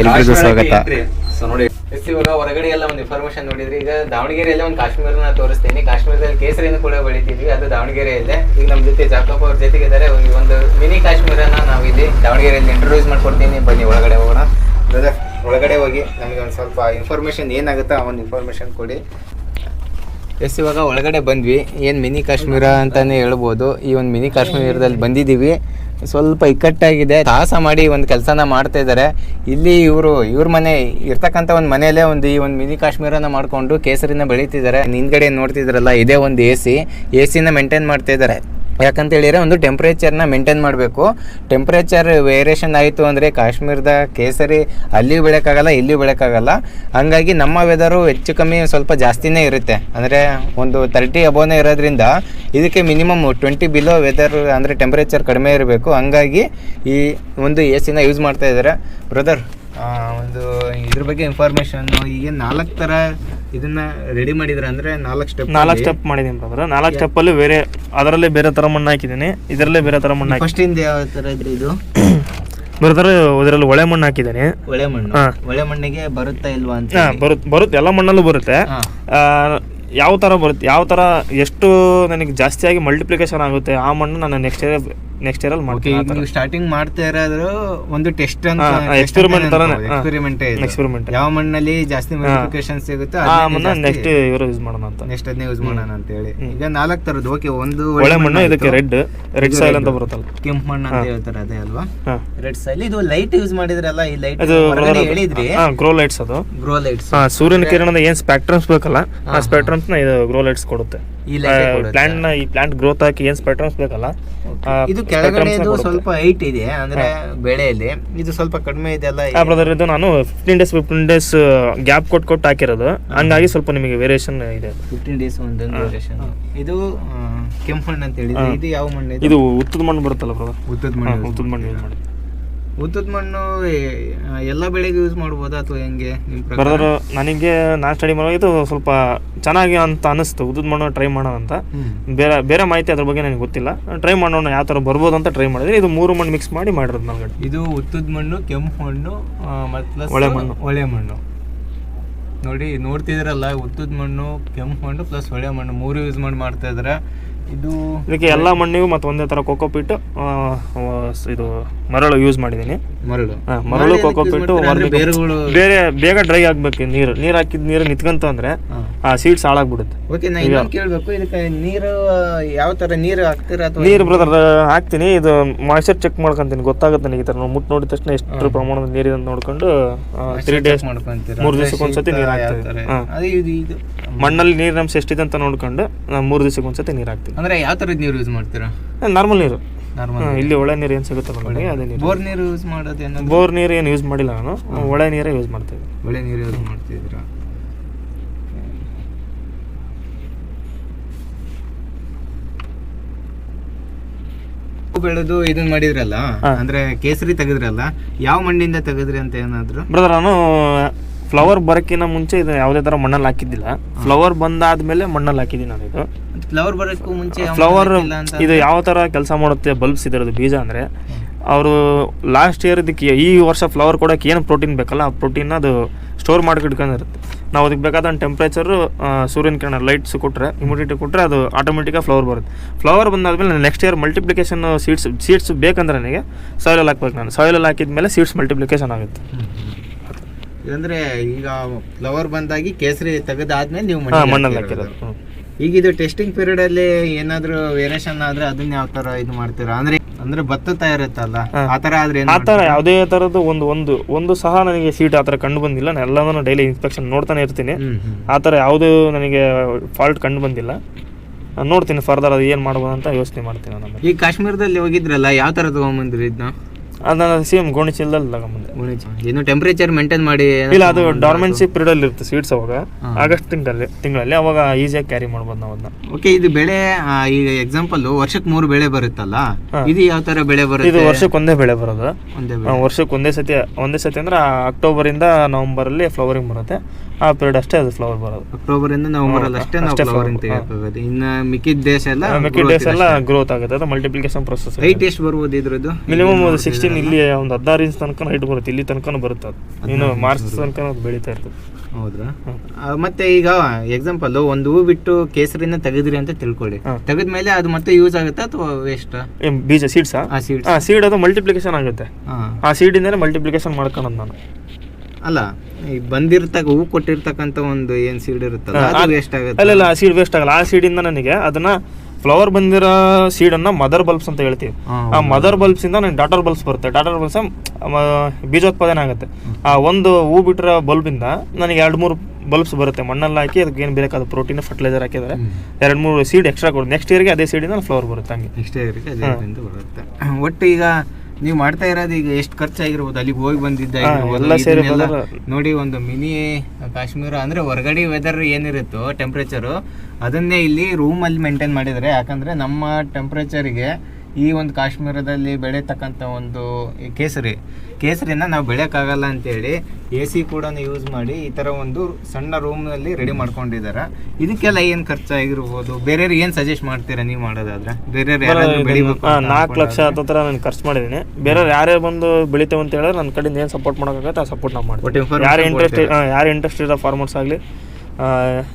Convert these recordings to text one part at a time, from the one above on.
ಎಲ್ರಿಗೂ ಸ್ವಾಗತ. ನೋಡಿ ಇವಾಗ ಹೊರಗಡೆ ಎಲ್ಲ ಒಂದು ಇನ್ಫಾರ್ಮೇಶನ್ ನೋಡಿದ್ರಿ. ಈಗ ದಾವಣಗೆರೆಯಲ್ಲೇ ಒಂದು ಕಾಶ್ಮೀರನ ತೋರಿಸ್ತೀನಿ. ಕಾಶ್ಮೀರದಲ್ಲಿ ಕೇಸರಿಯನ್ನು ಕೂಡ ಬೆಳಿತೀವಿ. ಅದು ದಾವಣಗೆರೆಯಲ್ಲೇ ಈಗ ನಮ್ಮ ಜೊತೆ ಜಾಕಪ್ಪ ಅವ್ರ ಜೊತೆಗೆ ಇದ್ದಾರೆ ಒಂದು ಮಿನಿ ಕಾಶ್ಮೀರನ ನಾವು ಇಲ್ಲಿ ದಾವಣಗೆರೆಯಲ್ಲಿ ಇಂಟ್ರೊಡ್ಯೂಸ್ ಮಾಡ್ಕೊಡ್ತೀನಿ. ಬನ್ನಿ ಒಳಗಡೆ ಹೋಗೋಣ. ಬ್ರದರ್ ಒಳಗಡೆ ಹೋಗಿ ನಮಗೆ ಒಂದು ಸ್ವಲ್ಪ ಇನ್ಫಾರ್ಮೇಶನ್ ಏನಾಗುತ್ತೆ ಆ ಒಂದು ಇನ್ಫಾರ್ಮೇಶನ್ ಕೊಡಿ. ಎಸ್, ಇವಾಗ ಒಳಗಡೆ ಬಂದ್ವಿ. ಏನು ಮಿನಿ ಕಾಶ್ಮೀರ ಅಂತಾನೆ ಹೇಳ್ಬೋದು. ಈ ಒಂದು ಮಿನಿ ಕಾಶ್ಮೀರದಲ್ಲಿ ಬಂದಿದ್ದೀವಿ. ಸ್ವಲ್ಪ ಇಕ್ಕಟ್ಟಾಗಿದೆ. ಸಾಹಸ ಮಾಡಿ ಒಂದು ಕೆಲಸನ ಮಾಡ್ತಾ ಇದ್ದಾರೆ ಇಲ್ಲಿ ಇವರು, ಇವ್ರ ಮನೆ, ಇರ್ತಕ್ಕಂಥ ಒಂದು ಮನೆಯಲ್ಲೇ ಒಂದು ಈ ಒಂದು ಮಿನಿ ಕಾಶ್ಮೀರನ ಮಾಡಿಕೊಂಡು ಕೇಸರಿನ ಬೆಳೀತಿದ್ದಾರೆ ಹಿಂದ್ಗಡೆ ನೋಡ್ತಿದ್ರಲ್ಲ, ಇದೇ ಒಂದು ಎ ಸಿ. ಎ ಸಿನ ಮೇಂಟೈನ್ ಮಾಡ್ತಾ ಇದ್ದಾರೆ ಯಾಕಂತ ಹೇಳಿದರೆ ಒಂದು ಟೆಂಪ್ರೇಚರ್ನ ಮೇಂಟೈನ್ ಮಾಡಬೇಕು. ಟೆಂಪ್ರೇಚರ್ ವೇರಿಯೇಷನ್ ಆಯಿತು ಅಂದರೆ ಕಾಶ್ಮೀರದ ಕೇಸರಿ ಅಲ್ಲಿಯೂ ಬೆಳೆಯೋಕ್ಕಾಗಲ್ಲ ಇಲ್ಲಿಯೂ ಬೆಳೆಯೋಕ್ಕಾಗಲ್ಲ ಹಂಗಾಗಿ ನಮ್ಮ ವೆದರು ಹೆಚ್ಚು ಕಮ್ಮಿ ಸ್ವಲ್ಪ ಜಾಸ್ತಿನೇ ಇರುತ್ತೆ. ಅಂದರೆ ಒಂದು ತರ್ಟಿ ಅಬೋನೇ ಇರೋದ್ರಿಂದ ಇದಕ್ಕೆ ಮಿನಿಮಮ್ ಟ್ವೆಂಟಿ ಬಿಲೋ ವೆದರ್ ಅಂದರೆ ಟೆಂಪ್ರೇಚರ್ ಕಡಿಮೆ ಇರಬೇಕು. ಹಂಗಾಗಿ ಈ ಒಂದು ಎ ಸಿನ ಯೂಸ್ ಮಾಡ್ತಾ ಇದ್ದಾರೆ. ಬ್ರದರ್ ಒಂದು ಇದ್ರ ಬಗ್ಗೆ ಇನ್ಫಾರ್ಮೇಷನ್ನು ಈಗ ನಾಲ್ಕು ಥರ ಇದನ್ನ ರೆಡಿ ಮಾಡಿದ್ರ ಅಂದ್ರೆ ನಾಲ್ಕು ಸ್ಟೆಪ್ ನಾಲ್ಕು ಸ್ಟೆಪ್ ಮಾಡಿದ್ದೀನಿ ಬ್ರದರ್ ನಾಲ್ಕು ಸ್ಟೆಪ್ ಅಲ್ಲಿ ಬೇರೆ ಅದರಲ್ಲೇ ಬೇರೆ ತರ ಮಣ್ಣು ಹಾಕಿದ್ದೀನಿ ಇದರಲ್ಲೇ ಬೇರೆ ತರ ಮಣ್ಣು ಹಾಕಿ ಫಸ್ಟ್ ಇಂದ ಯಾವ ತರ ಇದ್ರಿ ಇದು? ಬ್ರದರ್ ಇದರಲ್ಲಿ ಒಳೆ ಮಣ್ಣು ಹಾಕಿದ್ದೀನಿ ಒಳೆ ಮಣ್ಣು. ಒಳೆ ಮಣ್ಣಿಗೆ ಬರುತ್ತಾ ಇಲ್ವಾ ಅಂತ ಬರುತ್ತೆ ಬರುತ್ತೆ ಎಲ್ಲ ಮಣ್ಣಲ್ಲೂ ಬರುತ್ತೆ. ಯಾವ ತರ ಬರುತ್ತೆ ಯಾವ ತರ ಎಷ್ಟು ನನಗೆ ಜಾಸ್ತಿಯಾಗಿ ಮಲ್ಟಿಪ್ಲಿಕೇಶನ್ ಆಗುತ್ತೆ ಆ ಮಣ್ಣು ನಾನು ನೆಕ್ಸ್ಟ್ ಇಯರ್ ನೆಕ್ಸ್ಟ್ ಇಯರ್ ಅಲ್ಲಿ ಮಾಡ್ತೀವಿ ನೀವು ಸ್ಟಾರ್ಟಿಂಗ್ ಮಾಡ್ತಾ ಇರೋದು ಒಂದು ಟೆಸ್ಟ್ ಅಂತ ಎಕ್ಸ್ಪೆರಿಮೆಂಟ್ ತರನೇ experiment ಎಕ್ಸ್ಪೆರಿಮೆಂಟ್ ಯಾವ ಮಣ್ಣಲ್ಲಿ ಜಾಸ್ತಿ ಮಲ್ಟಿಪ್ಲಿಕೇಶನ್ ಸಿಗುತ್ತೋ ಆ ಮಣ್ಣ ನೆಕ್ಸ್ಟ್ ಇವರು ಯೂಸ್ ಮಾಡೋಣ ಅಂತ. ನೆಕ್ಸ್ಟ್ ಅದನ್ನ ಯೂಸ್ ಮಾಡೋಣ ಅಂತ ಹೇಳಿ. ಈಗ ನಾಲ್ಕು ತರದ್ದು. ಓಕೆ ಒಂದು ಒಳ್ಳೆ ಮಣ್ಣು ಇದಕ್ಕೆ ರೆಡ್ ರೆಡ್ ಸಾಯಿಲ್ ಅಂತ ಬರುತ್ತಲ್ಲ. ಕೆಂಪು ಮಣ್ಣು ಅಂತ ಹೇಳ್ತಾರೆ ಅದೇ ಅಲ್ವಾ? ರೆಡ್ ಸಾಯಿಲ್ ಇದು ಲೈಟ್ ಯೂಸ್ ಮಾಡಿದ್ರಲ್ಲ ಈ ಲೈಟ್ ಹೇಳಿದ್ರಿ. ಗ್ರೋ ಲೈಟ್ಸ್ ಅದು. ಗ್ರೋ ಲೈಟ್ಸ್ ಸೂರ್ಯನ ಕಿರಣದ ಏನ್ ಸ್ಪೆಕ್ಟ್ರಮ್ಸ್ ಬೇಕಲ್ಲ ಆ ಸ್ಪೆಕ್ಟ್ರಮ್ಸ್ನ ಇದು ಗ್ರೋ ಲೈಟ್ಸ್ ಕೊಡುತ್ತೆ. ಪ್ಲಾಂಟ್ನ ಈ ಪ್ಲಾಂಟ್ ಗ್ರೋತ್ ಹಾಕಿ ಏನ್ ಸ್ಪೆಕ್ಟ್ರಮ್ಸ್ ಬೇಕಲ್ಲ? ಇದು ಕೆಳಗಡೆ ಸ್ವಲ್ಪ ಹೈಟ್ ಇದೆ ಅಂದ್ರೆ ಬೆಳೆಯಲ್ಲಿ. ಇದು ಸ್ವಲ್ಪ ಕಡಿಮೆ ಇದೆಲ್ಲ ಆ ಬ್ರದರ್ ಇದು ನಾನು fifteen days fifteen days gap ಕೊಟ್ಟು ಕೊಟ್ಟು ಹಾಕಿರೋದು. ಹಂಗಾಗಿ ಸ್ವಲ್ಪ ನಿಮಗೆ ವೇರಿಯೇಷನ್ ಇದೆ. ಫಿಫ್ಟೀನ್ ಡೇಸ್ ಒಂದು ವೇರಿಯೇಷನ್ ಇದು ಕೆಂಪು ಮಣ್ಣು ಅಂತ ಹೇಳಿದ್ರೆ ಇದು ಯಾವ ಮಣ್ಣು ಇದು? ಇದು ಉತ್ತದ ಮಣ್ಣು ಬರುತ್ತಲ್ಲ ಬ್ರದರ್ ಉತ್ತದ ಮಣ್ಣು ಉತ್ತದ ಮಣ್ಣು ಯೂಸ್ ಮಾಡಿ. ಉತ್ತದ ಮಣ್ಣು ಎಲ್ಲ ಬೆಳೆಗೆ ಯೂಸ್ ಮಾಡ್ಬೋದಾ ಅಥವಾ ಹೆಂಗೆ ನಿಮ್ಮ ಪ್ರಕಾರ? ಬ್ರದರ್ ನನಗೆ ನಾನು ಸ್ಟಡಿ ಮಾಡೋ ಇದು ಸ್ವಲ್ಪ ಚೆನ್ನಾಗಿ ಅಂತ ಅನಿಸ್ತು ಉದ್ದದ ಮಣ್ಣು ಟ್ರೈ ಮಾಡೋಣ ಅಂತ. ಬೇರೆ ಬೇರೆ ಮಾಹಿತಿ ಅದ್ರ ಬಗ್ಗೆ ನನಗೆ ಗೊತ್ತಿಲ್ಲ. ಟ್ರೈ ಮಾಡೋಣ ಯಾವ ಥರ ಬರ್ಬೋದು ಅಂತ ಟ್ರೈ ಮಾಡಿದ್ರೆ ಇದು ಮೂರು ಮಣ್ಣು ಮಿಕ್ಸ್ ಮಾಡಿ ಮಾಡಿರೋದು ನನಗೆ ಇದು ಉತ್ತದ ಮಣ್ಣು ಕೆಂಪು ಮಣ್ಣು ಮತ್ತು ಮತ್ತ್ ಒಳೆ ಮಣ್ಣು. ಒಳೆ ಮಣ್ಣು. ನೋಡಿ ನೋಡ್ತಿದ್ರಲ್ಲ ಉತ್ತದ ಮಣ್ಣು ಕೆಂಪು ಮಣ್ಣು ಪ್ಲಸ್ ಒಳೆ ಮಣ್ಣು. ಮೂರು ಯೂಸ್ ಮಾಡಿ ಮಾಡ್ತಾ ಇದಾರೆ ಇದು ಇದಕ್ಕೆ ಎಲ್ಲ ಮಣ್ಣಿಗೂ ಮತ್ತೆ ಒಂದೇ ಥರ ಕೋಕೋಪಿಟ್ ಇದು ಮರಳು ಯೂಸ್ ಮಾಡಿದ್ದೀನಿ ಮರಳು. ಮರಳು ಕೊಕೋಪಿಟ್ಟು ಬೇರೆ ಬೇಗ ಡ್ರೈ ಆಗ್ಬೇಕು ನೀರು. ನೀರು ಹಾಕಿದ ನೀರು ನಿಂತ್ಕಂತ ಅಂದ್ರೆ. ಆ ಸೀಡ್ಸ್ ಹಾಳಾಗ್ಬಿಡುತ್ತೆ. ಓಕೆ ನಾ ಇನ್ನೊಂದು ಕೇಳ್ಬೇಕು. ಇದಕ್ಕೆ ನೀರು ಯಾವ ತರ ನೀರು ಹಾಕ್ತೀರಾ ಅಥವಾ ನೀರು ಬ್ರದರ್ ಹಾಕ್ತೀನಿ. ಇದು ಮಾಯ್ಚರ್ ಚೆಕ್ ಮಾಡ್ಕೊಂತೀನಿ. ಗೊತ್ತಾಗುತ್ತೆ ನನಗೆ ಈ ಥರ ಮುಟ್ಟು ನೋಡಿದ ತಕ್ಷಣ ಎಷ್ಟು ಪ್ರಮಾಣದ ನೀರಿದೆ ಅಂತ ನೋಡ್ಕೊಂಡು ತ್ರೀ ಡೇಸ್ ಮಾಡ್ಕೊಂತೀರಾ? ಮೂರು ದಿವಸಕ್ಕೆ ಒಂದ್ಸತಿ ನೀರು ಅದು ಇದು ಇದು. ಮಣ್ಣಲ್ಲಿ ನೀರಿನ ಅಂಶ ಎಷ್ಟಿದೆ ಅಂತ ನೋಡ್ಕೊಂಡು ನಾವು ಮೂರು ದಿವಸಕ್ಕೆ ಒಂದ್ಸತಿ ನೀರು ಹಾಕ್ತೀವಿ. ಅಂದ್ರೆ ಯಾವ ತರದ ನೀರು ಯೂಸ್ ಮಾಡ್ತೀರಾ? ನಾರ್ಮಲ್ ನೀರು. ನಾರ್ಮಲ್ ಇಲ್ಲಿ ಒಳ್ಳೆ ನೀರು ಏನು ಸಿಗುತ್ತೆ ನಮಗೆ ಅದೇ ನೀರು. ಬೋರ್ ನೀರು ಯೂಸ್ ಮಾಡೋದೇನೋ ಬೋರ್ ನೀರು ಏನು ಯೂಸ್ ಮಾಡಿಲ್ಲ ನಾನು ಒಳ್ಳೆ ನೀರೇ ಯೂಸ್ ಮಾಡ್ತೀವಿ. ಒಳ್ಳೆ ನೀರು ಯೂಸ್ ಮಾಡ್ತಿದ್ದೀರಾ? ಬೆಳೆದು ಇದನ್ನ ಮಾಡಿದ್ರಲ್ಲ ಅಂದ್ರೆ ಕೇಸರಿ ತೆಗೆದ್ರಲ್ಲ ಯಾವ ಮಣ್ಣಿಂದ ತೆಗೆದ್ರಿ ಅಂತ ಏನಾದ್ರು? ಬ್ರದರ್ ನಾನು ಫ್ಲವರ್ ಬರೋಕ್ಕಿಂತ ಮುಂಚೆ ಇದು ಯಾವುದೇ ಥರ ಮಣ್ಣಲ್ಲಿ ಹಾಕಿದ್ದಿಲ್ಲ. ಫ್ಲವರ್ ಬಂದಾದ್ಮೇಲೆ ಮಣ್ಣಲ್ಲಿ ಹಾಕಿದ್ದೀನಿ ನಾನು ಇದು. ಫ್ಲವರ್ ಬರೋಕ್ಕೂ ಮುಂಚೆ ಫ್ಲವರ್ ಇದು ಯಾವ ಥರ ಕೆಲಸ ಮಾಡುತ್ತೆ ಬಲ್ಬ್ಸ್ ಇದರದ್ದು ಬೀಜ ಅಂದರೆ ಅವರು ಲಾಸ್ಟ್ ಇಯರ್ ಇದಕ್ಕೆ ಈ ವರ್ಷ ಫ್ಲವರ್ ಕೊಡೋಕೆ ಏನು ಪ್ರೋಟೀನ್ ಬೇಕಲ್ಲ ಆ ಪ್ರೋಟೀನ್ ಅದು ಸ್ಟೋರ್ ಮಾಡಿ ಇಟ್ಕೊಂಡಿರುತ್ತೆ. ನಾವು ಅದಕ್ಕೆ ಬೇಕಾದ ಟೆಂಪ್ರೇಚರು ಸೂರ್ಯನ ಕಿರಣ ಲೈಟ್ಸ್ ಕೊಟ್ಟರೆ ಇಮ್ಯುಡಿಟಿ ಕೊಟ್ಟರೆ ಅದು ಆಟೋಮೆಟಿಕಾಗಿ ಫ್ಲವರ್ ಬರುತ್ತೆ. ಫ್ಲವರ್ ಬಂದಾದ್ಮೇಲೆ next year multiplication seeds seeds ಬೇಕಂದ್ರೆ ನನಗೆ ಸಾಯಿಲಲ್ಲಿ ಹಾಕ್ಬೇಕು ನಾನು. ಸಾಯಿಲಲ್ಲಿ ಹಾಕಿದ್ಮೇಲೆ ಸೀಡ್ಸ್ ಮಲ್ಟಿಪ್ಲಿಕೇಶನ್ ಆಗುತ್ತೆ. ಅಂದ್ರೆ ಈಗ ಫ್ಲವರ್ ಬಂದಾಗಿ ಕೇಸರಿ ತೆಗೆದಾದ್ಮೇಲೆ ನೀವು ಮಣ್ಣಲ್ಲಿ ಹಾಕಿರೋದು. ಈಗ ಇದು ಟೆಸ್ಟಿಂಗ್ ಪೀರಿಯಡ್ ಅಲ್ಲಿ ಏನಾದ್ರು ವೇರಿಯೇಷನ್ ಆದ್ರೆ ಅದನ್ನ ಯಾವ ತರ ಇದು ಮಾಡ್ತೀರಾ? ಅಂದ್ರೆ ಅಂದ್ರೆ ಭತ್ತ ತಯಾರಿತ್ತಲ್ಲ ಹಾ. ಆ ತರ ಆದ್ರೆ ಏನ್ ಆ ಥರ ಯಾವುದೇ ತರದ್ದು ಒಂದು ಒಂದು ಒಂದು ಸಹ ನನಗೆ ಸೀಟ್ ಆತರ ಕಂಡು ಬಂದಿಲ್ಲ. ನಾನು ಎಲ್ಲದನ್ನು ಡೈಲಿ ಇನ್ಸ್ಪೆಕ್ಷನ್ ನೋಡ್ತಾನೆ ಇರ್ತೀನಿ. ಹ್ಮ್, ಹ್ಮ್. ಆ ಥರ ಯಾವುದೂ ನನಗೆ ಫಾಲ್ಟ್ ಕಂಡು ಬಂದಿಲ್ಲ. ನೋಡ್ತೀನಿ ಫರ್ದರ್ ಅದು ಏನು ಮಾಡ್ಬೋದು ಅಂತ ಯೋಚನೆ ಮಾಡ್ತೀನಿ ನಾನು. ಈಗ ಕಾಶ್ಮೀರದಲ್ಲಿ ಹೋಗಿದ್ರಲ್ಲ ಯಾವ ತರ ತಗೊಂಬಂದ್ರಿ ಇದನ್ನ ಅದನ್ನ ಸೇಮ್ ಗೋಣಿ ಚೀಲದಲ್ಲಿ ತಗೊಂಬಂದೆ ಏನು ಟೆಂಪರೇಚರ್ ಮೇಂಟೈನ್ ಮಾಡಿ ಇಲ್ಲ ಅದು ಡಾರ್ಮೆನ್ಸಿ ಪೀರಿಯಡ್ ಇರುತ್ತೆ ಸ್ವೀಟ್ಸ್ ಅವಾಗ. ಆಗಸ್ಟ್ ತಿಂಗಳಲ್ಲಿ ತಿಂಗಳಲ್ಲಿ ಅವಾಗ ಈಸಿಯಾಗಿ ಕ್ಯಾರಿ ಮಾಡ್ಬೋದು ನಾವು ಅದನ್ನ. ಓಕೆ ಇದು ಬೆಳೆ ಈಗ ಎಕ್ಸಾಂಪಲ್ ವರ್ಷಕ್ಕೆ ಮೂರು ಬೆಳೆ ಬರುತ್ತಲ್ಲ? ಇದು ಯಾವ ತರ ಬೆಳೆ ಇದು ಬರುತ್ತೆ ವರ್ಷಕ್ಕೆ ಒಂದೇ ಬೆಳೆ ಬರೋದು. ವರ್ಷಕ್ಕೆ ಒಂದೇ ಸತಿ ಒಂದೇ ಸತಿ ಅಂದ್ರೆ ಅಕ್ಟೋಬರಿಂದ ನವಂಬರಲ್ಲಿ ಫ್ಲವರಿಂಗ್ ಬರುತ್ತೆ. ಆ ಪೀರಿಯಡ್ ಅಷ್ಟೇ ಅದು ಫ್ಲವರ್ ಬರೋದು. ಅಕ್ಟೋಬರ್ ಇಂದ ನವೆಂಬರ್ ಅಲ್ಲಿ ಅಷ್ಟೇ ನಾವು ಫ್ಲವರಿಂಗ್ ತೆಗಿಯೋಕ್ಕಾಗೋದು ಇನ್ನ ಮಿಕ್ಕಿದ ದೇಶ ಎಲ್ಲ ಮಿಕ್ಕಿದ ಡೇಸ್ ಎಲ್ಲ ಗ್ರೋತ್ ಆಗುತ್ತೆ. ಅದು ಮಲ್ಟಿಪ್ಲಿಕೇಶನ್ ಪ್ರೊಸೆಸ್ ರೈಟ್ ಎಷ್ಟು ಬರ್ಬೋದು ಇದ್ರದ್ದು? ಮಿನಿಮಮ್ ಸಿಕ್ಸ್ಟಿ ಮೆಣಸಿನ ಇಲ್ಲಿ ಒಂದು ಹದಿನಾರು ಇಂಚ್ ತನಕ ಹೈಟ್ ಬರುತ್ತೆ ಇಲ್ಲಿ ತನಕ ಬರುತ್ತೆ ಅದು. ಇನ್ನು ಮಾರ್ಚ್ ತನಕ ಅದು ಬೆಳೀತಾ ಇರ್ತದೆ. ಹೌದ್ರಾ? ಆ, ಮತ್ತೆ ಈಗ ಎಕ್ಸಾಂಪಲ್ ಒಂದು ಹೂ ಬಿಟ್ಟು ಕೇಸರಿನ ತೆಗೆದ್ರಿ ಅಂತ ತಿಳ್ಕೊಳ್ಳಿ. ತೆಗೆದ ಮೇಲೆ ಅದು ಮತ್ತೆ ಯೂಸ್ ಆಗುತ್ತಾ ಅಥವಾ ವೇಸ್ಟ್ ಏನ್ ಬೀಜ ಸೀಡ್ಸಾ ಆ? ಸೀಡ್ಸ್ ಆ ಸೀಡ್ ಅದು ಮಲ್ಟಿಪ್ಲಿಕೇಶನ್ ಆಗುತ್ತೆ. ಆ ಸೀಡಿಂದನೇ ಮಲ್ಟಿಪ್ಲಿಕೇಶನ್ ಮಾಡ್ಕೊಳೋದು ನಾನು. ಅಲ್ಲ ಈ ಬಂದಿರ್ತಕ್ಕ ಹೂ ಕೊಟ್ಟಿರ್ತಕ್ಕಂಥ ಒಂದು ಏನ್ ಸೀಡ್ ಇರುತ್ತಲ್ಲ ಅದು ವೇಸ್ಟ್ ಆಗುತ್ತೆ? ಅಲ್ಲ ಆ ಸೀಡ್ ವೇಸ್ಟ್ ಆಗಲ್ಲ. ಆ ಸೀಡಿಂದ ನನಗೆ ಅದನ್ನ ಫ್ಲವರ್ ಬಂದಿರೋ ಸೀಡನ್ನು ಮದರ್ ಬಲ್ಬ್ಸ್ ಅಂತ ಹೇಳ್ತೀವಿ. ಆ ಮದರ್ ಬಲ್ಬ್ಸಿಂದ ನನಗೆ ಡಾಟರ್ ಬಲ್ಬ್ಸ್ ಬರುತ್ತೆ. ಡಾಟರ್ ಬಲ್ಬ್ಸ್ ಬೀಜೋತ್ಪಾದನೆ ಆಗುತ್ತೆ. ಆ ಒಂದು ಹೂ ಬಿಟ್ಟಿರೋ ಬಲ್ಬಿಂದ ನನಗೆ ಎರಡು ಮೂರು ಬಲ್ಬ್ಸ್ ಬರುತ್ತೆ. ಮಣ್ಣಲ್ಲಿ ಹಾಕಿ ಅದಕ್ಕೆ ಏನು ಬೇಕಾದ ಪ್ರೋಟೀನ್ ಫರ್ಟಿಲೈಸರ್ ಹಾಕಿದರೆ. ಎರಡು ಮೂರು ಸೀಡ್ ಎಕ್ಸ್ಟ್ರಾ ಕೊಡು. ನೆಕ್ಸ್ಟ್ ಇಯರ್ಗೆ ಅದೇ ಸೀಡಿಂದ ಫ್ಲವರ್ ಬರುತ್ತೆ ಹಂಗೆ. ನೆಕ್ಸ್ಟ್ ಇಯರ್ಗೆ. ಬರುತ್ತೆ. ಒಟ್ಟು ಈಗ ನೀವು ಮಾಡ್ತಾ ಇರೋದು ಈಗ ಎಷ್ಟು ಖರ್ಚಾಗಿರ್ಬೋದು? ಅಲ್ಲಿಗೆ ಹೋಗಿ ಬಂದಿದ್ದ ಎಲ್ಲ ಸೇರಿ ನೋಡಿ ಒಂದು ಮಿನಿ ಕಾಶ್ಮೀರ. ಅಂದ್ರೆ ಹೊರಗಡೆ ವೆದರ್ ಏನಿರುತ್ತೋ ಟೆಂಪ್ರೇಚರು ಅದನ್ನೇ ಇಲ್ಲಿ ರೂಮಲ್ಲಿ ಮೇಂಟೈನ್ ಮಾಡಿದ್ರೆ ಯಾಕಂದ್ರೆ ನಮ್ಮ ಟೆಂಪ್ರೇಚರ್ಗೆ ಈ ಒಂದು ಕಾಶ್ಮೀರದಲ್ಲಿ ಬೆಳೀತಕ್ಕಂಥ ಒಂದು ಕೇಸರಿ. ಕೇಸರಿನ ನಾವು ಬೆಳೆಯೋಕ್ಕಾಗಲ್ಲ ಅಂತೇಳಿ ಎ ಸಿ ಕೂಡ ಯೂಸ್ ಮಾಡಿ ಈ ಥರ ಒಂದು ಸಣ್ಣ ರೂಮ್ನಲ್ಲಿ ರೆಡಿ ಮಾಡ್ಕೊಂಡಿದ್ದಾರೆ ಇದಕ್ಕೆಲ್ಲ ಏನು ಖರ್ಚಾಗಿರ್ಬೋದು? ಬೇರೆಯವ್ರು ಏನು ಸಜೆಸ್ಟ್ ಮಾಡ್ತೀರಾ ನೀವು ಮಾಡೋದಾದ್ರೆ? ಬೇರೆಯವ್ರು ನಾಲ್ಕು ಲಕ್ಷ ಹತ್ರ ನಾನು ಖರ್ಚು ಮಾಡಿದ್ದೀನಿ ಬೇರೆಯವ್ರು ಯಾರೇ ಬಂದು ಬೆಳಿತೇವೆ ಅಂತ ಹೇಳಿದ್ರೆ ನನ್ನ ಕಡೆಯಿಂದ ಏನು ಸಪೋರ್ಟ್ ಮಾಡೋಕ್ಕಾಗತ್ತೆ ಆ ಸಪೋರ್ಟ್ ನಾವು ಮಾಡ್ತೀವಿ. ಯಾರು ಇಂಟ್ರೆಸ್ಟ್? ಯಾರು ಇಂಟ್ರೆಸ್ಟ್ ಇರೋ ಫಾರ್ಮರ್ಸ್ ಆಗಲಿ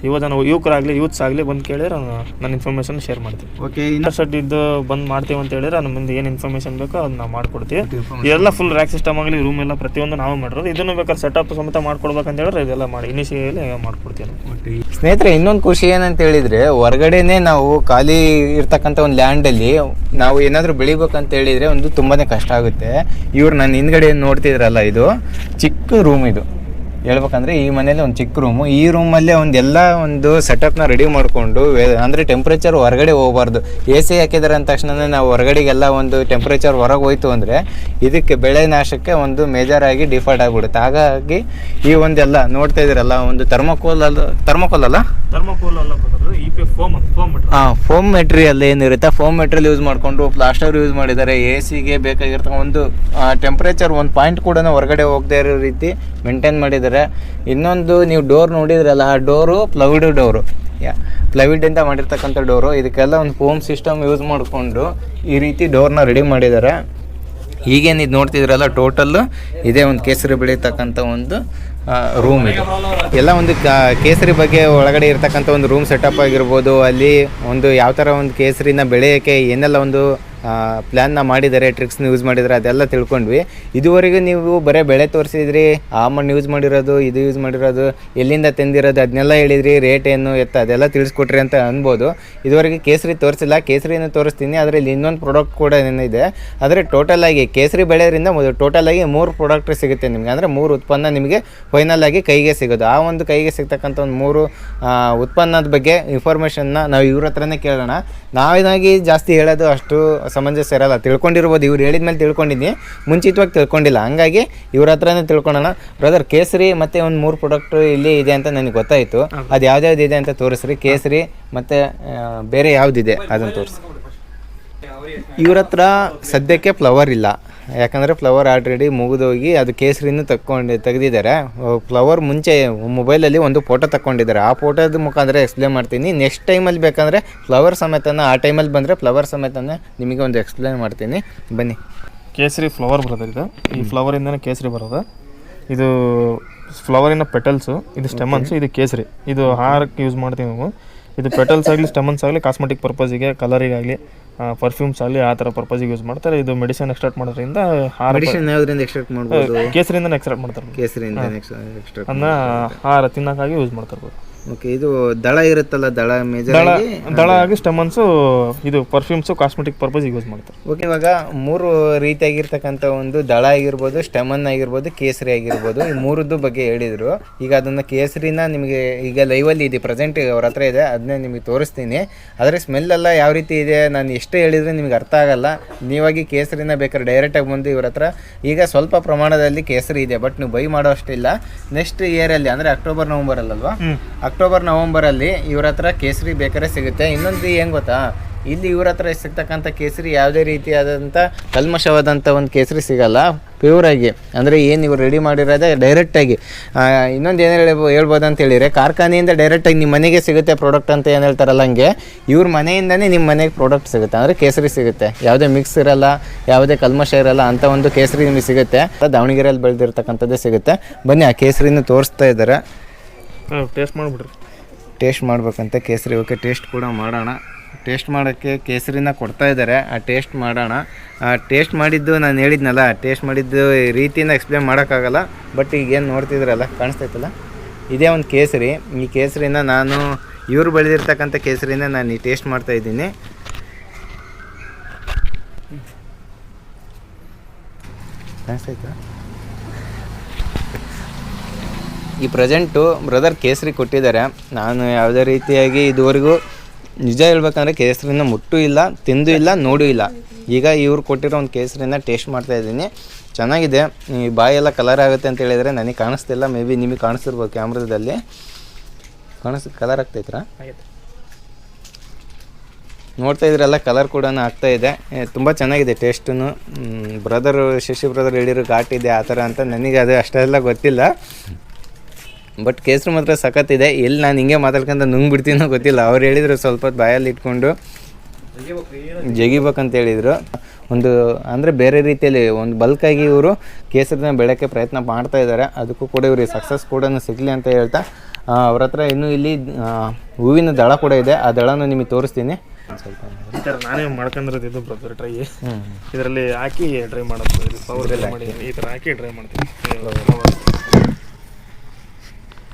ಯುವ ಜನ ಯುವಕರಾಗಲಿ ಯೂತ್ಸ್ ಆಗಲಿ ಬಂದು ಕೇಳಿದ್ರೆ ನಾನು ನನ್ನ ಇನ್ಫಾರ್ಮೇಷನ್ ಶೇರ್ ಮಾಡ್ತೀನಿ. ಓಕೆ ಇಂಟರ್ಸೆಟ್ ಇದ್ದು ಬಂದು ಮಾಡ್ತೀವಿ ಅಂತ ಹೇಳಿದ್ರೆ ನಮ್ಮ ಮುಂದೆ ಏನು ಇನ್ಫಾರ್ಮೇಷನ್ ಬೇಕೋ ಅದನ್ನ ನಾವು ಮಾಡ್ಕೊಡ್ತೀವಿ. ಇದೆಲ್ಲ ಫುಲ್ ರ್ಯಾಕ್ ಸಿಸ್ಟಮ್ ಆಗಲಿ ರೂಮ್ ಎಲ್ಲ ಪ್ರತಿಯೊಂದು ನಾವು ಮಾಡಿರೋದು. ಇದನ್ನು ಬೇಕಾದ್ರೆ ಸೆಟಪ್ ಸಮೇತ ಮಾಡ್ಕೊಡ್ಬೇಕಂತ ಹೇಳಿದ್ರೆ ಇದೆಲ್ಲ ಮಾಡಿ ಇನಿಷಿಯಲಿ ಮಾಡ್ಕೊಡ್ತೀವಿ. ಸ್ನೇಹಿತರೆ ಇನ್ನೊಂದು ಖುಷಿ ಏನಂತ ಹೇಳಿದ್ರೆ ಹೊರಗಡೆನೆ ನಾವು ಖಾಲಿ ಇರ್ತಕ್ಕಂಥ ಒಂದು ಲ್ಯಾಂಡಲ್ಲಿ ನಾವು ಏನಾದರೂ ಬೆಳಿಬೇಕಂತ ಹೇಳಿದ್ರೆ ಒಂದು ತುಂಬಾ ಕಷ್ಟ ಆಗುತ್ತೆ. ಇವ್ರು ನನ್ನ ಹಿಂದ್ಗಡೆ ಏನ್ ನೋಡ್ತಿದ್ರಲ್ಲ ಇದು? ಚಿಕ್ಕ ರೂಮ್ ಇದು. ಹೇಳ್ಬೇಕಂದ್ರೆ ಈ ಮನೇಲಿ ಒಂದು ಚಿಕ್ಕ ರೂಮು ಈ ರೂಮಲ್ಲೇ ಒಂದು ಎಲ್ಲ ಒಂದು ಸೆಟಪ್ನ ರೆಡಿ ಮಾಡಿಕೊಂಡು ಅಂದರೆ ಟೆಂಪ್ರೇಚರ್ ಹೊರಗಡೆ ಹೋಗಬಾರ್ದು. ಎ ಸಿ ಹಾಕಿದಾರೆ ಅಂದ ತಕ್ಷಣ ನಾವು ಹೊರಗಡೆಗೆಲ್ಲ ಒಂದು ಟೆಂಪ್ರೇಚರ್ ಹೊರಗೆ ಹೋಯ್ತು ಅಂದರೆ ಇದಕ್ಕೆ ಬೆಳೆ ನಾಶಕ್ಕೆ ಒಂದು ಮೇಜರ್ ಆಗಿ ಡಿಫಾಲ್ಟ್ ಆಗಿಬಿಡುತ್ತೆ. ಹಾಗಾಗಿ ಈ ಒಂದೆಲ್ಲ ನೋಡ್ತಾ ಇದ್ದೀರಲ್ಲ ಒಂದು ಥರ್ಮೋಕೋಲ್ ಅಲ್ಲ ಥರ್ಮೋಕೋಲ್ ಅಲ್ಲ? ಥರ್ಮೋಕೋಲ್ ಅಲ್ಲ ಫೋಮ್ ಮೆಟೀರಿಯಲ್ ಏನಿರುತ್ತೆ? ಫೋಮ್ ಮೆಟೀರಿಯಲ್ ಯೂಸ್ ಮಾಡಿಕೊಂಡು ಪ್ಲಾಸ್ಟರ್ ಯೂಸ್ ಮಾಡಿದ್ದಾರೆ. ಎ ಸಿಗೆ ಬೇಕಾಗಿರ್ತಕ್ಕ ಒಂದು ಟೆಂಪ್ರೇಚರ್ ಒಂದು ಪಾಯಿಂಟ್ ಕೂಡ ಹೊರಗಡೆ ಹೋಗದೇ ಇರೋ ರೀತಿ ಮೇಂಟೈನ್ ಮಾಡಿದ್ದಾರೆ. ಇನ್ನೊಂದು ನೀವು ಡೋರ್ ನೋಡಿದ್ರಲ್ಲ, ಆ ಡೋರು ಪ್ಲವಿಡ್ ಡೋರು ಪ್ಲವಿಡ್ ಅಂತ ಮಾಡಿರ್ತಕ್ಕಂಥ ಡೋರು ಇದಕ್ಕೆಲ್ಲ ಒಂದು ಫೋಮ್ ಸಿಸ್ಟಮ್ ಯೂಸ್ ಮಾಡಿಕೊಂಡು ಈ ರೀತಿ ಡೋರ್ನ ರೆಡಿ ಮಾಡಿದ್ದಾರೆ. ಈಗೇನು ಇದು ನೋಡ್ತಿದ್ರಲ್ಲ ಟೋಟಲ್ಲು ಇದೇ ಒಂದು ಕೇಸರಿ ಬೆಳೀತಕ್ಕಂಥ ಒಂದು ರೂಮ್ ಇದು. ಎಲ್ಲ ಒಂದು ಕೇಸರಿ ಬಗ್ಗೆ ಒಳಗಡೆ ಇರತಕ್ಕಂತ ಒಂದು ರೂಮ್ ಸೆಟಪ್ ಆಗಿರ್ಬೋದು, ಅಲ್ಲಿ ಒಂದು ಯಾವ ಥರ ಒಂದು ಕೇಸರಿನ ಬೆಳೆಯೋಕ್ಕೆ ಏನೆಲ್ಲ ಒಂದು ಪ್ಲ್ಯಾನ್ನ ಮಾಡಿದ್ದಾರೆ ಟ್ರಿಕ್ಸ್ನ ಯೂಸ್ ಮಾಡಿದರೆ ಅದೆಲ್ಲ ತಿಳ್ಕೊಂಡ್ವಿ. ಇದುವರೆಗೂ ನೀವು ಬರೀ ಬೆಳೆ ತೋರಿಸಿದ್ರಿ ಆ ಮಣ್ಣು ಯೂಸ್ ಮಾಡಿರೋದು, ಇದು ಯೂಸ್ ಮಾಡಿರೋದು, ಎಲ್ಲಿಂದ ತಂದಿರೋದು ಅದನ್ನೆಲ್ಲ ಹೇಳಿದ್ರಿ ರೇಟ್ ಏನು, ಎತ್ತ ಅದೆಲ್ಲ ತಿಳಿಸ್ಕೊಟ್ರಿ ಅಂತ ಅನ್ಬೋದು. ಇದುವರೆಗೆ ಕೇಸರಿ ತೋರಿಸಿಲ್ಲ ಕೇಸರಿಯನ್ನು ತೋರಿಸ್ತೀನಿ, ಆದರೆ ಇಲ್ಲಿ ಇನ್ನೊಂದು ಪ್ರಾಡಕ್ಟ್ ಕೂಡ ಏನಿದೆ ಆದರೆ ಟೋಟಲ್ ಆಗಿ ಕೇಸರಿ ಬೆಳೆಯೋದ್ರಿಂದ ಟೋಟಲ್ ಆಗಿ ಮೂರು ಪ್ರಾಡಕ್ಟ್ ಸಿಗುತ್ತೆ ನಿಮಗೆ. ಅಂದರೆ ಮೂರು ಉತ್ಪನ್ನ ನಿಮಗೆ ಫೈನಲ್ ಆಗಿ ಕೈಗೆ ಸಿಗೋದು. ಆ ಒಂದು ಕೈಗೆ ಸಿಗ್ತಕ್ಕಂಥ ಒಂದು ಮೂರು ಉತ್ಪನ್ನದ ಬಗ್ಗೆ ಇನ್ಫಾರ್ಮೇಷನ್ನ ನಾವು ಇವ್ರ ಹತ್ರನೇ ಕೇಳೋಣ. ನಾವೇನಾಗಿ ಜಾಸ್ತಿ ಹೇಳೋದು ಅಷ್ಟು ಸಮಂಜಸ ಇರಲ್ಲ. ತಿಳ್ಕೊಂಡಿರ್ಬೋದು ಇವ್ರು ಹೇಳಿದ ಮೇಲೆ ತಿಳ್ಕೊಂಡಿದ್ದೀನಿ ಮುಂಚಿತವಾಗಿ ತಿಳ್ಕೊಂಡಿಲ್ಲ. ಹಂಗಾಗಿ ಇವ್ರ ಹತ್ರನೇ ತಿಳ್ಕೊಳ್ಳೋಣ ಬ್ರದರ್ ಕೇಸರಿ ಮತ್ತು ಒಂದು ಮೂರು ಪ್ರಾಡಕ್ಟ್ ಇಲ್ಲಿ ಇದೆ ಅಂತ ನನಗೆ ಗೊತ್ತಾಯಿತು. ಅದು ಯಾವ್ದ್ಯಾವ್ದು ಇದೆ ಅಂತ ತೋರಿಸ್ರಿ. ಕೇಸರಿ ಮತ್ತು ಬೇರೆ ಯಾವುದಿದೆ? ಅದನ್ನು ತೋರಿಸಿ. ಇವ್ರ ಹತ್ರ ಸದ್ಯಕ್ಕೆ ಫ್ಲವರ್ ಇಲ್ಲ. ಯಾಕಂದರೆ ಫ್ಲವರ್ ಆಲ್ರೆಡಿ ಮುಗಿದೋಗಿ ಅದು ಕೇಸರಿನೂ ತಕ್ಕೊಂಡು ತೆಗೆದಿದ್ದಾರೆ. ಫ್ಲವರ್ ಮುಂಚೆ ಮೊಬೈಲಲ್ಲಿ ಒಂದು ಫೋಟೋ ತಕ್ಕೊಂಡಿದ್ದಾರೆ. ಆ ಫೋಟೋದ ಮುಖಾಂತರ ಎಕ್ಸ್ಪ್ಲೇನ್ ಮಾಡ್ತೀನಿ. ನೆಕ್ಸ್ಟ್ ಟೈಮಲ್ಲಿ ಬೇಕಂದರೆ ಫ್ಲವರ್ ಸಮೇತನ ಆ ಟೈಮಲ್ಲಿ ಬಂದರೆ ಫ್ಲವರ್ ಸಮೇತನ ನಿಮಗೆ ಒಂದು ಎಕ್ಸ್ಪ್ಲೇನ್ ಮಾಡ್ತೀನಿ. ಬನ್ನಿ. ಕೇಸರಿ ಫ್ಲವರ್ ಬರೋದು ಇದು. ಈ ಫ್ಲವರಿಂದನೇ ಕೇಸರಿ ಬರೋದು. ಇದು ಫ್ಲವರಿನ ಪೆಟಲ್ಸು ಇದು ಸ್ಟೆಮನ್ಸು ಇದು ಕೇಸರಿ. ಇದು ಹಾರಕ್ಕೆ ಯೂಸ್ ಮಾಡ್ತೀವಿ ನಾವು. ಇದು ಪೆಟಲ್ಸ್ ಆಗಲಿ ಸ್ಟೆಮನ್ಸ್ ಆಗಲಿ ಕಾಸ್ಮೆಟಿಕ್ ಪರ್ಪಸಿಗೆ ಕಲರಿಗಾಗಲಿ ಪರ್ಫ್ಯೂಮ್ಸ್ ಆಗಲಿ ಆ ಥರ ಪರ್ಪಸಿಗೆ ಯೂಸ್ ಮಾಡ್ತಾರೆ. ಇದು ಮೆಡಿಸಿನ್ ಎಕ್ಸ್ಟ್ರಾಕ್ಟ್ ಮಾಡೋದ್ರಿಂದ ಆ ಮೆಡಿಸಿನ್ ಯಾವುದರಿಂದ ಎಕ್ಸ್ಟ್ರಾಕ್ಟ್ ಮಾಡ್ಬೋದು? ಕೇಸರಿಂದ ಎಕ್ಸ್ಟ್ರಾಕ್ಟ್ ಮಾಡ್ತಾರೆ. ಕೇಸರಿಂದ ಎಕ್ಸ್ಟ್ರಾಕ್ಟ್ ಅದನ್ನ ಆಹಾರ ತಿನ್ನೋಕ್ಕಾಗಿ ಯೂಸ್ ಮಾಡ್ತಾರೆ. ಓಕೆ ಇದು ದಳ ಇರುತ್ತಲ್ಲ ದಳ ಮೇಜರ್ ದಳ ದಳ ಆಗಿ ಸ್ಟೆಮನ್ಸು ಇದು ಪರ್ಫ್ಯೂಮ್ಸು ಕಾಸ್ಮೆಟಿಕ್ ಪರ್ಪಸ್ ಯೂಸ್ ಮಾಡ್ತಾರೆ. ಓಕೆ ಇವಾಗ ಮೂರು ರೀತಿಯಾಗಿರ್ತಕ್ಕಂಥ ಒಂದು ದಳ ಆಗಿರ್ಬೋದು ಸ್ಟೆಮನ್ ಆಗಿರ್ಬೋದು ಕೇಸರಿ ಆಗಿರ್ಬೋದು ಈ ಮೂರದ್ದು ಬಗ್ಗೆ ಹೇಳಿದರು. ಈಗ ಅದನ್ನು ಕೇಸರಿನ ನಿಮಗೆ ಈಗ ಲೈವಲ್ಲಿ ಇದೆ ಪ್ರೆಸೆಂಟ್ ಅವ್ರ ಹತ್ರ ಇದೆ ಅದನ್ನೇ ನಿಮಗೆ ತೋರಿಸ್ತೀನಿ. ಆದರೆ ಸ್ಮೆಲ್ ಎಲ್ಲ ಯಾವ ರೀತಿ ಇದೆ ನಾನು ಎಷ್ಟೇ ಹೇಳಿದ್ರೆ ನಿಮ್ಗೆ ಅರ್ಥ ಆಗಲ್ಲ. ನೀವಾಗಿ ಕೇಸರಿನ ಬೇಕಾದ್ರೆ ಡೈರೆಕ್ಟಾಗಿ ಬಂದು ಇವ್ರ ಹತ್ರ. ಈಗ ಸ್ವಲ್ಪ ಪ್ರಮಾಣದಲ್ಲಿ ಕೇಸರಿ ಇದೆ ಬಟ್ ನೀವು ಬೈ ಮಾಡೋ ಅಷ್ಟಿಲ್ಲ. ನೆಕ್ಸ್ಟ್ ಇಯರಲ್ಲಿ ಅಂದರೆ ಅಕ್ಟೋಬರ್ ನವಂಬರ್ ಅಲ್ಲಲ್ವಾ? ಹ್ಞೂ ಅಕ್ಟೋಬರ್, ನವಂಬರಲ್ಲಿ ಇವ್ರ ಹತ್ರ ಕೇಸರಿ ಬೇಕಾದ್ರೆ ಸಿಗುತ್ತೆ. ಇನ್ನೊಂದು ಏನು ಗೊತ್ತಾ? ಇಲ್ಲಿ ಇವ್ರ ಹತ್ರ ಸಿಗ್ತಕ್ಕಂಥ ಕೇಸರಿ ಯಾವುದೇ ರೀತಿಯಾದಂಥ ಕಲ್ಮಶವಾದಂಥ ಒಂದು ಕೇಸರಿ ಸಿಗಲ್ಲ. ಪ್ಯೂರಾಗಿ ಅಂದರೆ ಏನು ಇವ್ರು ರೆಡಿ ಮಾಡಿರೋದೇ ಡೈರೆಕ್ಟಾಗಿ ಇನ್ನೊಂದು ಏನು ಹೇಳ್ಬೋ, ಹೇಳ್ಬೋದು ಅಂತ ಹೇಳಿದರೆ, ಕಾರ್ಖಾನೆಯಿಂದ ಡೈರೆಕ್ಟಾಗಿ ನಿಮ್ಮ ಮನೆಗೆ ಸಿಗುತ್ತೆ ಪ್ರಾಡಕ್ಟ್ ಅಂತ ಏನು ಹೇಳ್ತಾರಲ್ಲ ಹಂಗೆ, ಇವ್ರ ಮನೆಯಿಂದನೇ ನಿಮ್ಮ ಮನೆಗೆ ಪ್ರಾಡಕ್ಟ್ ಸಿಗುತ್ತೆ. ಅಂದರೆ ಕೇಸರಿ ಸಿಗುತ್ತೆ. ಯಾವುದೇ ಮಿಕ್ಸ್ ಇರಲ್ಲ, ಯಾವುದೇ ಕಲ್ಮಶ ಇರಲ್ಲ, ಅಂತ ಒಂದು ಕೇಸರಿ ನಿಮಗೆ ಸಿಗುತ್ತೆ. ದಾವಣಗೆರೆಯಲ್ಲಿ ಬೆಳೆದಿರ್ತಕ್ಕಂಥದ್ದೇ ಸಿಗುತ್ತೆ. ಬನ್ನಿ, ಆ ಕೇಸರಿನ ತೋರಿಸ್ತಾ ಇದ್ದಾರೆ. ಟೇಸ್ಟ್ ಮಾಡಿಬಿಡ್ರಿ. ಟೇಸ್ಟ್ ಮಾಡಬೇಕಂತೆ ಕೇಸರಿ. ಓಕೆ ಟೇಸ್ಟ್ ಕೂಡ ಮಾಡೋಣ. ಟೇಸ್ಟ್ ಮಾಡೋಕ್ಕೆ ಕೇಸರಿನ ಕೊಡ್ತಾ ಇದ್ದಾರೆ. ಆ ಟೇಸ್ಟ್ ಮಾಡೋಣ. ಆ ಟೇಸ್ಟ್ ಮಾಡಿದ್ದು ನಾನು ಹೇಳಿದ್ನಲ್ಲ ಟೇಸ್ಟ್ ಮಾಡಿದ್ದು ರೀತಿಯಿಂದ ಎಕ್ಸ್ಪ್ಲೇನ್ ಮಾಡೋಕ್ಕಾಗಲ್ಲ. ಬಟ್ ಈಗ ಏನು ನೋಡ್ತಿದ್ರಲ್ಲ, ಕಾಣಿಸ್ತೈತಲ್ಲ? ಇದೇ ಒಂದು ಕೇಸರಿ. ಈ ಕೇಸರಿನ ನಾನು, ಇವರು ಬೆಳೆದಿರ್ತಕ್ಕಂಥ ಕೇಸರಿನ ನಾನು ಈ ಟೇಸ್ಟ್ ಮಾಡ್ತಾ ಇದ್ದೀನಿ. ಕಾಣಿಸ್ತೈತಾ? ಈ ಪ್ರೆಸೆಂಟು ಬ್ರದರ್ ಕೇಸರಿ ಕೊಟ್ಟಿದ್ದಾರೆ. ನಾನು ಯಾವುದೇ ರೀತಿಯಾಗಿ ಇದುವರೆಗೂ ನಿಜ ಹೇಳ್ಬೇಕಂದ್ರೆ ಕೇಸರಿನ ಮುಟ್ಟು ಇಲ್ಲ ತಿಂದು ಇಲ್ಲ ನೋಡೂ ಇಲ್ಲ. ಈಗ ಇವ್ರು ಕೊಟ್ಟಿರೋ ಒಂದು ಕೇಸರಿನ ಟೇಸ್ಟ್ ಮಾಡ್ತಾ ಇದ್ದೀನಿ. ಚೆನ್ನಾಗಿದೆ. ಈ ಬಾಯೆಲ್ಲ ಕಲರ್ ಆಗುತ್ತೆ ಅಂತ ಹೇಳಿದರೆ ನನಗೆ ಕಾಣಿಸ್ತಿಲ್ಲ ಮೇ ಬಿ ನಿಮಗೆ ಕಾಣಿಸ್ತಿರ್ಬೋದು ಕ್ಯಾಮ್ರಾದಲ್ಲಿ. ಕಾಣಿಸ್ ಕಲರ್ ಆಗ್ತೈತ್ರಾ ನೋಡ್ತಾ ಇದ್ರೆಲ್ಲ ಕಲರ್ ಕೂಡ ಆಗ್ತಾ ಇದೆ. ತುಂಬ ಚೆನ್ನಾಗಿದೆ ಟೇಸ್ಟು ಬ್ರದರು ಶಶಿ ಬ್ರದರ್ ಹೇಳಿರೋ ಘಾಟ್ ಇದೆ ಆ ಥರ ಅಂತ ನನಗೆ ಅದು ಅಷ್ಟೆಲ್ಲ ಗೊತ್ತಿಲ್ಲ. ಬಟ್ ಕೇಸರಿ ಮಾತ್ರ ಸಖತ್ತಿದೆ. ಎಲ್ಲಿ ನಾನು ಹಿಂಗೆ ಮಾತಾಡ್ಕೊಂತ ನುಂಗ್ ಬಿಡ್ತೀನೋ ಗೊತ್ತಿಲ್ಲ. ಅವ್ರು ಹೇಳಿದ್ರು ಸ್ವಲ್ಪ ಬಾಯಲ್ಲಿ ಇಟ್ಕೊಂಡು ಜಗಿಬೇಕಂತ ಹೇಳಿದರು. ಒಂದು ಅಂದರೆ ಬೇರೆ ರೀತಿಯಲ್ಲಿ ಒಂದು ಬಲ್ಕಾಗಿ ಇವರು ಕೇಸರಿನ ಬೆಳೆಯೋಕ್ಕೆ ಪ್ರಯತ್ನ ಮಾಡ್ತಾ ಇದ್ದಾರೆ. ಅದಕ್ಕೂ ಕೂಡ ಇವ್ರಿಗೆ ಸಕ್ಸಸ್ ಕೂಡ ಸಿಗಲಿ ಅಂತ ಹೇಳ್ತಾ ಅವ್ರ ಹತ್ರ ಇನ್ನೂ ಇಲ್ಲಿ ಹೂವಿನ ದಳ ಕೂಡ ಇದೆ. ಆ ದಳನ ನಿಮಗೆ ತೋರಿಸ್ತೀನಿ. ಸ್ವಲ್ಪ ಈ ಥರ ನಾನೇ ಮಾಡ್ಕೊಂಡಿರೋದು ಇದು ಬ್ರದರ್ ಟ್ರೈ ಇದರಲ್ಲಿ ಹಾಕಿ ಡ್ರೈ ಮಾಡೋದು. ಈ ಥರ ಹಾಕಿ ಡ್ರೈ ಮಾಡ್ತೀವಿ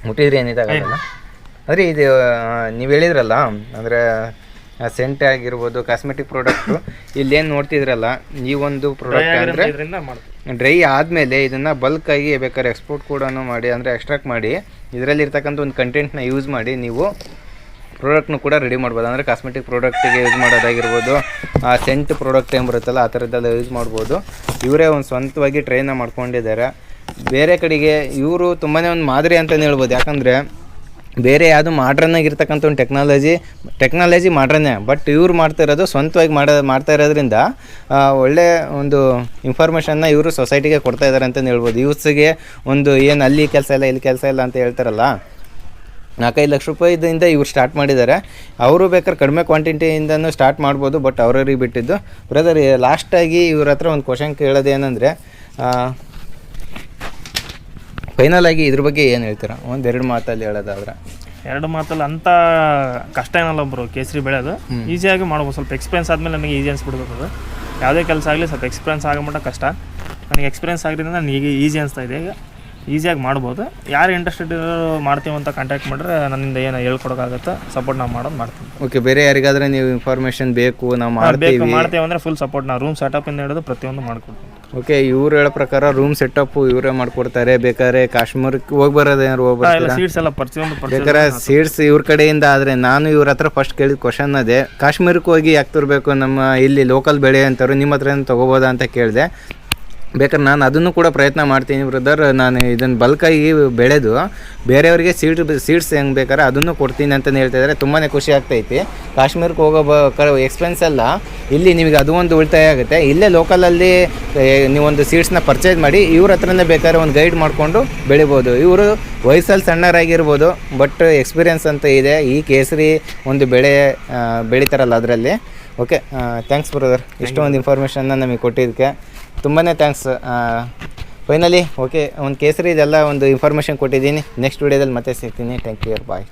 ಮುಟ್ಟಿದ್ರೆ ಏನಿದಾಗಲ್ಲ ಅಂದರೆ ಇದು ನೀವು ಹೇಳಿದ್ರಲ್ಲ ಅಂದರೆ ಸೆಂಟ್ ಆಗಿರ್ಬೋದು ಕಾಸ್ಮೆಟಿಕ್ ಪ್ರಾಡಕ್ಟು ಇಲ್ಲೇನು ನೋಡ್ತಿದ್ರಲ್ಲ ಈ ಒಂದು ಪ್ರಾಡಕ್ಟ್ ಅಂದರೆ ಡ್ರೈ ಆದಮೇಲೆ ಇದನ್ನು ಆಗಿ ಬೇಕಾದ್ರೆ ಎಕ್ಸ್ಪೋರ್ಟ್ ಕೂಡ ಮಾಡಿ ಅಂದರೆ ಎಕ್ಸ್ಟ್ರಾಕ್ಟ್ ಮಾಡಿ ಇದರಲ್ಲಿ ಇರ್ತಕ್ಕಂಥ ಒಂದು ಕಂಟೆಂಟ್ನ ಯೂಸ್ ಮಾಡಿ ನೀವು ಪ್ರಾಡಕ್ಟ್ನು ಕೂಡ ರೆಡಿ ಮಾಡ್ಬೋದು. ಅಂದರೆ ಕಾಸ್ಮೆಟಿಕ್ ಪ್ರಾಡಕ್ಟಿಗೆ ಯೂಸ್ ಮಾಡೋದಾಗಿರ್ಬೋದು ಆ ಸೆಂಟ್ ಪ್ರಾಡಕ್ಟ್ ಏನು ಬರುತ್ತಲ್ಲ ಆ ಥರದ್ದೆಲ್ಲ ಯೂಸ್ ಮಾಡ್ಬೋದು. ಇವರೇ ಒಂದು ಸ್ವಂತವಾಗಿ ಟ್ರೈನ ಮಾಡ್ಕೊಂಡಿದ್ದಾರೆ. ಬೇರೆ ಕಡೆಗೆ ಇವರು ತುಂಬಾ ಒಂದು ಮಾದರಿ ಅಂತಲೇ ಹೇಳ್ಬೋದು. ಯಾಕಂದರೆ ಬೇರೆ ಯಾವುದು ಮಾಡ್ರನ್ನಾಗಿರ್ತಕ್ಕಂಥ ಒಂದು ಟೆಕ್ನಾಲಜಿ ಟೆಕ್ನಾಲಜಿ ಮಾಡ್ರನ್ನೇ. ಬಟ್ ಇವ್ರು ಮಾಡ್ತಾ ಇರೋದು ಸ್ವಂತವಾಗಿ ಮಾಡೋ, ಮಾಡ್ತಾ ಇರೋದ್ರಿಂದ ಒಳ್ಳೆ ಒಂದು ಇನ್ಫಾರ್ಮೇಷನ್ನ ಇವರು ಸೊಸೈಟಿಗೆ ಕೊಡ್ತಾ ಇದ್ದಾರೆ ಅಂತಲೇ ಹೇಳ್ಬೋದು. ಯೂತ್ಸಿಗೆ ಒಂದು ಏನು ಅಲ್ಲಿ ಕೆಲಸ ಇಲ್ಲ, ಇಲ್ಲಿ ಕೆಲಸ ಇಲ್ಲ ಅಂತ ಹೇಳ್ತಾರಲ್ಲ, ನಾಲ್ಕೈದು ಲಕ್ಷ ರೂಪಾಯಿದಿಂದ ಇವ್ರು ಸ್ಟಾರ್ಟ್ ಮಾಡಿದ್ದಾರೆ. ಅವರು ಬೇಕಾದ್ರೆ ಕಡಿಮೆ ಕ್ವಾಂಟಿಟಿಯಿಂದನೂ ಸ್ಟಾರ್ಟ್ ಮಾಡ್ಬೋದು ಬಟ್ ಅವ್ರವ್ರಿಗೆ ಬಿಟ್ಟಿದ್ದು. ಬ್ರದರ್ ಲಾಸ್ಟಾಗಿ ಇವ್ರ ಹತ್ರ ಒಂದು ಕ್ವಶನ್ ಕೇಳೋದು ಏನಂದರೆ ಫೈನಲ್ ಆಗಿ ಇದ್ರ ಬಗ್ಗೆ ಏನು ಹೇಳ್ತೀರಾ? ಒಂದೆರಡು ಮಾತಲ್ಲಿ ಹೇಳೋದಾದ್ರೆ. ಎರಡು ಮಾತಲ್ಲಿ ಅಂತ ಕಷ್ಟ ಏನಲ್ಲ ಒಬ್ಬರು ಕೇಸರಿ ಬೆಳೆಯೋದು ಈಸಿಯಾಗಿ ಮಾಡ್ಬೋದು ಸ್ವಲ್ಪ ಎಕ್ಸ್ಪೀರಿಯನ್ಸ್ ಆದಮೇಲೆ ನನಗೆ ಈಸಿ ಅನ್ಸ್ಬಿಡ್ತದೆ ಅದು. ಯಾವುದೇ ಕೆಲಸ ಆಗಲಿ ಸ್ವಲ್ಪ ಎಕ್ಸ್ಪೀರಿಯನ್ಸ್ ಆಗೋ ಮಟ್ಟ ಕಷ್ಟ. ನನಗೆ ಎಕ್ಸ್ಪೀರಿಯನ್ಸ್ ಆಗಿದ್ದರಿಂದ ನನಗೆ ಈಗ ಈಸಿ ಅನಿಸ್ತಾ ಇದೆ. ಈಗ ಈಸಿಯಾಗಿ ಮಾಡ್ಬೋದು. ಯಾರು ಇಂಟ್ರೆಸ್ಟೆಡ್ ಮಾಡ್ತೀವಿ ಅಂತ ಕಾಂಟ್ಯಾಕ್ಟ್ ಮಾಡಿದ್ರೆ ನನ್ನಿಂದ ಏನು ಹೇಳ್ಕೊಡೋಕ್ಕಾಗತ್ತೆ ಸಪೋರ್ಟ್ ನಾವು ಮಾಡೋದು ಮಾಡ್ತೀನಿ ಓಕೆ ಬೇರೆ ಯಾರಿಗಾದ್ರೆ ನೀವು ಇನ್ಫಾರ್ಮೇಷನ್ ಬೇಕು ನಾವು ಬೇಕು ಮಾಡ್ತೀವಿ ಅಂದ್ರೆ ಅಂದರೆ ಫುಲ್ ಸಪೋರ್ಟ್ ನಾವು ರೂಮ್ ಸೆಟಪಿಂದ ಹಿಡಿದು ಪ್ರತಿಯೊಂದು ಮಾಡ್ಕೊಡ್ತೀನಿ ಓಕೆ ಇವ್ರು ಹೇಳೋ ಪ್ರಕಾರ ರೂಮ್ ಸೆಟಪ್ ಇವರೇ ಮಾಡ್ಕೊಡ್ತಾರೆ. ಬೇಕಾದ್ರೆ ಕಾಶ್ಮೀರಕ್ಕೆ ಹೋಗಿ ಬರೋದು ಏನಾರು ಹೋಗಿ ಎಲ್ಲ ಬರ್ತೀರಾ? ಸೀಟ್ಸ್ ಎಲ್ಲ ಪ್ರತಿಯೊಂದು ಬೇಕಾದ್ರೆ ಸೀಟ್ಸ್ ಇವ್ರ ಕಡೆಯಿಂದ ಆದರೆ ನಾನು ಇವ್ರ ಹತ್ರ ಫಸ್ಟ್ ಕೇಳಿದ ಕ್ವಶನ್ ಅದೇ ಕಾಶ್ಮೀರಕ್ಕೆ ಹೋಗಿ ಯಾಕೆ ತರಬೇಕು ನಮ್ಮ ಇಲ್ಲಿ ಲೋಕಲ್ ಬೆಳೆ ಅಂತಾರೆ ನಿಮ್ಮ ಹತ್ರ ತೊಗೋಬೋದಾ ಅಂತ ಕೇಳಿದೆ. ಬೇಕಾದ್ರೆ ನಾನು ಅದನ್ನು ಕೂಡ ಪ್ರಯತ್ನ ಮಾಡ್ತೀನಿ ಬ್ರದರ್ ನಾನು ಇದನ್ನು ಬಲ್ಕಾಗಿ ಬೆಳೆದು ಬೇರೆಯವರಿಗೆ ಸೀಡ್ ಸೀಡ್ಸ್ ಹೆಂಗೆ ಬೇಕಾದ್ರೆ ಅದನ್ನು ಕೊಡ್ತೀನಿ ಅಂತಲೇ ಹೇಳ್ತಾ ಇದ್ದಾರೆ. ತುಂಬಾ ಖುಷಿ ಆಗ್ತೈತಿ ಕಾಶ್ಮೀರಕ್ಕೆ ಹೋಗೋ ಬ ಎಕ್ಸ್ಪೆನ್ಸ್ ಎಲ್ಲ ಇಲ್ಲಿ ನಿಮಗೆ ಅದು ಒಂದು ಉಳಿತಾಯ ಆಗುತ್ತೆ. ಇಲ್ಲೇ ಲೋಕಲಲ್ಲಿ ನೀವೊಂದು ಸೀಡ್ಸ್ನ ಪರ್ಚೇಸ್ ಮಾಡಿ ಇವ್ರ ಹತ್ರನೇ ಬೇಕಾದ್ರೆ ಒಂದು ಗೈಡ್ ಮಾಡಿಕೊಂಡು ಬೆಳಿಬೋದು. ಇವರು ವಯಸ್ಸಲ್ಲಿ ಸಣ್ಣರಾಗಿರ್ಬೋದು ಬಟ್ ಎಕ್ಸ್ಪೀರಿಯನ್ಸ್ ಅಂತ ಇದೆ. ಈ ಕೇಸರಿ ಒಂದು ಬೆಳೆ ಬೆಳಿತಾರಲ್ಲ ಅದರಲ್ಲಿ. ಓಕೆ ಥ್ಯಾಂಕ್ಸ್ ಬ್ರದರ್ ಇಷ್ಟೊಂದು ಇನ್ಫಾರ್ಮೇಷನ್ನ ನಮಗೆ ಕೊಟ್ಟಿದ್ದಕ್ಕೆ. ತುಂಬಾ ಥ್ಯಾಂಕ್ಸ್ ಫೈನಲಿ ಓಕೆ ಒಂದು ಕೇಸರಿ ಇದೆಲ್ಲ ಒಂದು ಇನ್ಫಾರ್ಮೇಷನ್ ಕೊಟ್ಟಿದ್ದೀನಿ. ನೆಕ್ಸ್ಟ್ ವೀಡಿಯೋದಲ್ಲಿ ಮತ್ತೆ ಸಿಗ್ತೀನಿ. Thank you bye